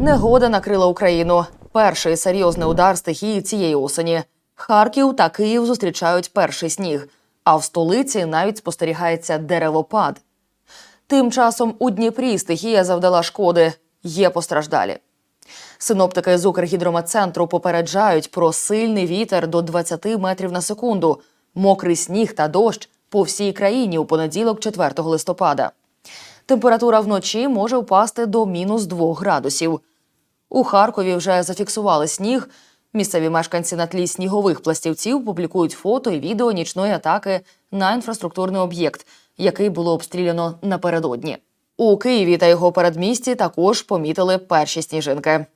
Негода накрила Україну. Перший серйозний удар стихії цієї осені. Харків та Київ зустрічають перший сніг, а в столиці навіть спостерігається деревопад. Тим часом у Дніпрі стихія завдала шкоди. Є постраждалі. Синоптики з Укргідрометцентру попереджають про сильний вітер до 20 метрів на секунду, мокрий сніг та дощ по всій країні у понеділок, 4 листопада. Температура вночі може впасти до мінус 2 градусів. У Харкові вже зафіксували сніг. Місцеві мешканці на тлі снігових пластівців публікують фото і відео нічної атаки на інфраструктурний об'єкт, який було обстріляно напередодні. У Києві та його передмісті також помітили перші сніжинки.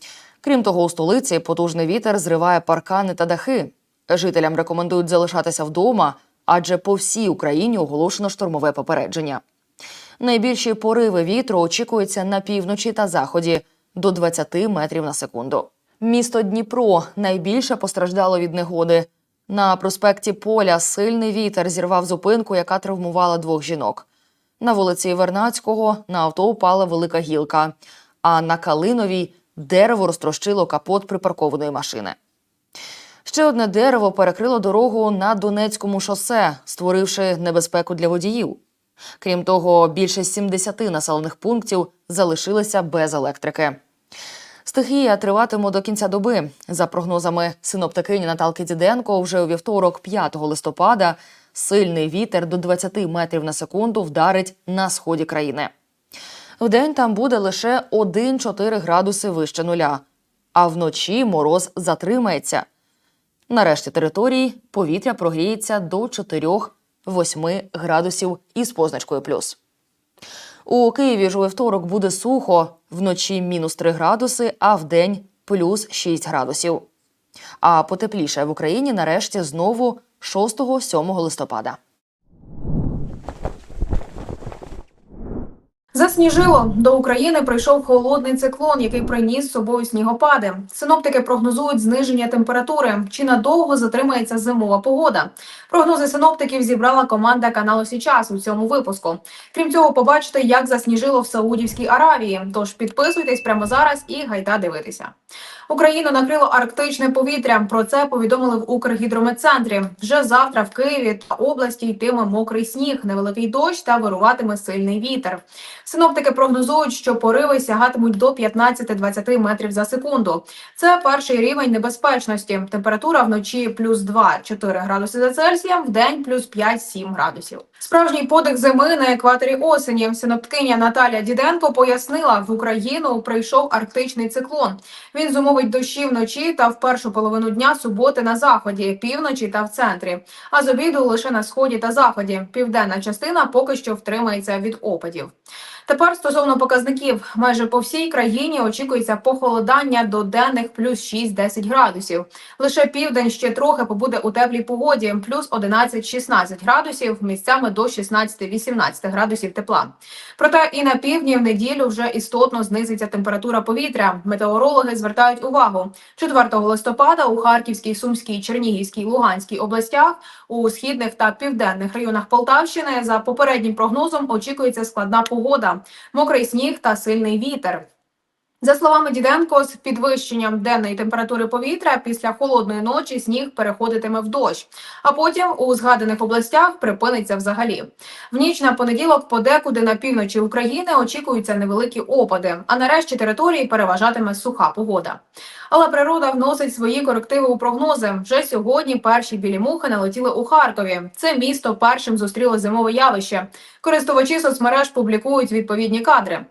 Крім того, у столиці потужний вітер зриває паркани та дахи. Жителям рекомендують залишатися вдома, адже по всій Україні оголошено штормове попередження. Найбільші пориви вітру очікуються на півночі та заході до 20 метрів на секунду. Місто Дніпро найбільше постраждало від негоди. На проспекті Поля сильний вітер зірвав зупинку, яка травмувала двох жінок. На вулиці Вернацького на авто упала велика гілка, а на Калиновій дерево розтрощило капот припаркованої машини. Ще одне дерево перекрило дорогу на Донецькому шосе, створивши небезпеку для водіїв. Крім того, більше 70 населених пунктів залишилися без електрики. Стихія триватиме до кінця доби. За прогнозами синоптикині Наталки Діденко, вже у вівторок, 5 листопада, сильний вітер до 20 метрів на секунду вдарить на сході країни. Вдень там буде лише 1-4 градуси вище нуля, а вночі мороз затримається. Нарешті території повітря прогріється до 4-8 градусів із позначкою плюс. У Києві ж у вівторок буде сухо, вночі мінус 3 градуси, а вдень плюс 6 градусів. А потепліше в Україні нарешті знову 6-7 листопада. Засніжило до України прийшов холодний циклон, який приніс з собою снігопади. Синоптики прогнозують зниження температури. Чи надовго затримається зимова погода? Прогнози синоптиків зібрала команда каналу Січас у цьому випуску. Крім цього, побачите, як засніжило в Саудівській Аравії. Тож підписуйтесь прямо зараз і гайда дивитися. Україну накрило арктичне повітря. Про це повідомили в Укргідрометцентрі. Вже завтра в Києві та області йтиме мокрий сніг, невеликий дощ та вируватиме сильний вітер. Синоптики прогнозують, що пориви сягатимуть до 15-20 метрів за секунду. Це перший рівень небезпечності. Температура вночі плюс 2-4 градуси за Цельсієм, в день плюс 5-7 градусів. Справжній подих зими на екваторі осені. Синопткиня Наталя Діденко пояснила, в Україну прийшов арктичний циклон. Він зумовить дощі вночі та в першу половину дня суботи на заході, півночі та в центрі. А з обіду лише на сході та заході. Південна частина поки що втримається від опадів. Тепер стосовно показників, майже по всій країні очікується похолодання до денних плюс 6-10 градусів. Лише південь ще трохи побуде у теплій погоді, плюс 11-16 градусів, місцями до 16-18 градусів тепла. Проте і на півдні в неділю вже істотно знизиться температура повітря. Метеорологи звертають увагу 4 листопада у Харківській, Сумській, Чернігівській, Луганській областях, у східних та південних районах Полтавщини за попереднім прогнозом очікується складна погода, мокрий сніг та сильний вітер. За словами Діденко, з підвищенням денної температури повітря після холодної ночі сніг переходитиме в дощ, а потім у згаданих областях припиниться взагалі. В ніч на понеділок подекуди на півночі України очікуються невеликі опади, а нарешті території переважатиме суха погода. Але природа вносить свої корективи у прогнози. Вже сьогодні перші білі мухи налетіли у Харкові. Це місто першим зустріло зимове явище. Користувачі соцмереж публікують відповідні кадри.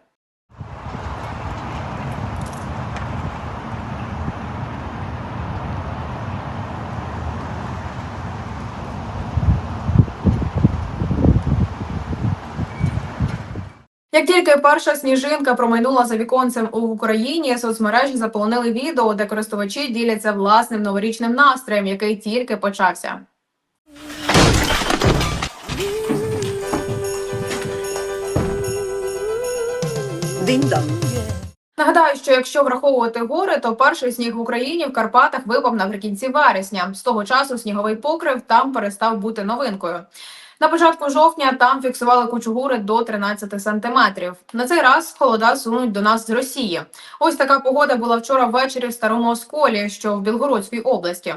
Як тільки перша сніжинка промайнула за віконцем у Україні, соцмережі заполонили відео, де користувачі діляться власним новорічним настроєм, який тільки почався. Нагадаю, що якщо враховувати гори, то перший сніг в Україні в Карпатах випав наприкінці вересня. З того часу сніговий покрив там перестав бути новинкою. На початку жовтня там фіксували кучугури до 13 сантиметрів. На цей раз холода сунуть до нас з Росії. Ось така погода була вчора ввечері в старому Осколі, що в Білгородській області.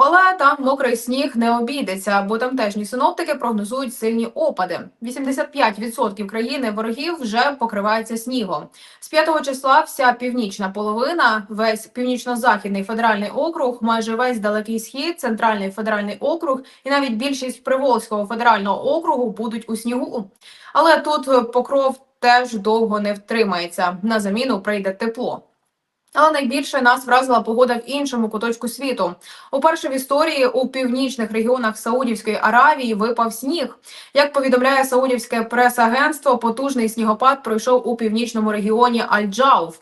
Але там мокрий сніг не обійдеться, бо тамтешні синоптики прогнозують сильні опади. 85% країни ворогів вже покривається снігом. З 5 числа вся північна половина, весь північно-західний федеральний округ, майже весь далекий схід, центральний федеральний округ і навіть більшість Приволзького федерального округу будуть у снігу. Але тут покров теж довго не втримається. На заміну прийде тепло. Але найбільше нас вразила погода в іншому куточку світу. Уперше в історії у північних регіонах Саудівської Аравії випав сніг. Як повідомляє саудівське прес-агентство, потужний снігопад пройшов у північному регіоні Аль-Джауф.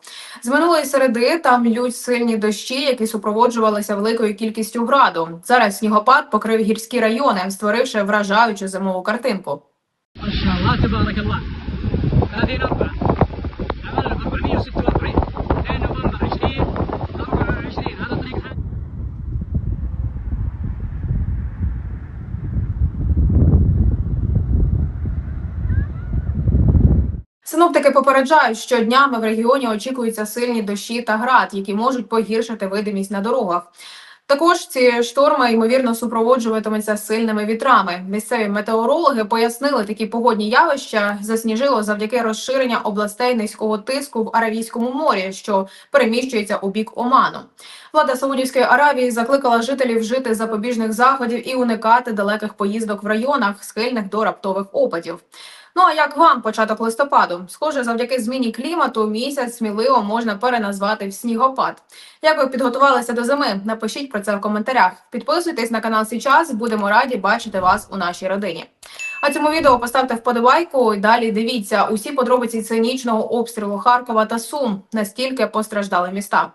З минулої середи там лють сильні дощі, які супроводжувалися великою кількістю граду. Зараз снігопад покрив гірські райони, створивши вражаючу зимову картинку. Попереджають, що днями в регіоні очікуються сильні дощі та град, які можуть погіршити видимість на дорогах. Також ці шторми ймовірно супроводжуватимуться сильними вітрами. Місцеві метеорологи пояснили такі погодні явища засніжило завдяки розширення областей низького тиску в Аравійському морі, що переміщується у бік Оману. Влада Саудівської Аравії закликала жителів вжити запобіжних заходів і уникати далеких поїздок в районах, схильних до раптових опадів. Ну а як вам початок листопаду? Схоже, завдяки зміні клімату місяць сміливо можна переназвати в снігопад. Як ви підготувалися до зими? Напишіть про це в коментарях. Підписуйтесь на канал Січас. Будемо раді бачити вас у нашій родині. А цьому відео поставте вподобайку і далі дивіться усі подробиці цинічного обстрілу Харкова та Сум. Настільки постраждали міста.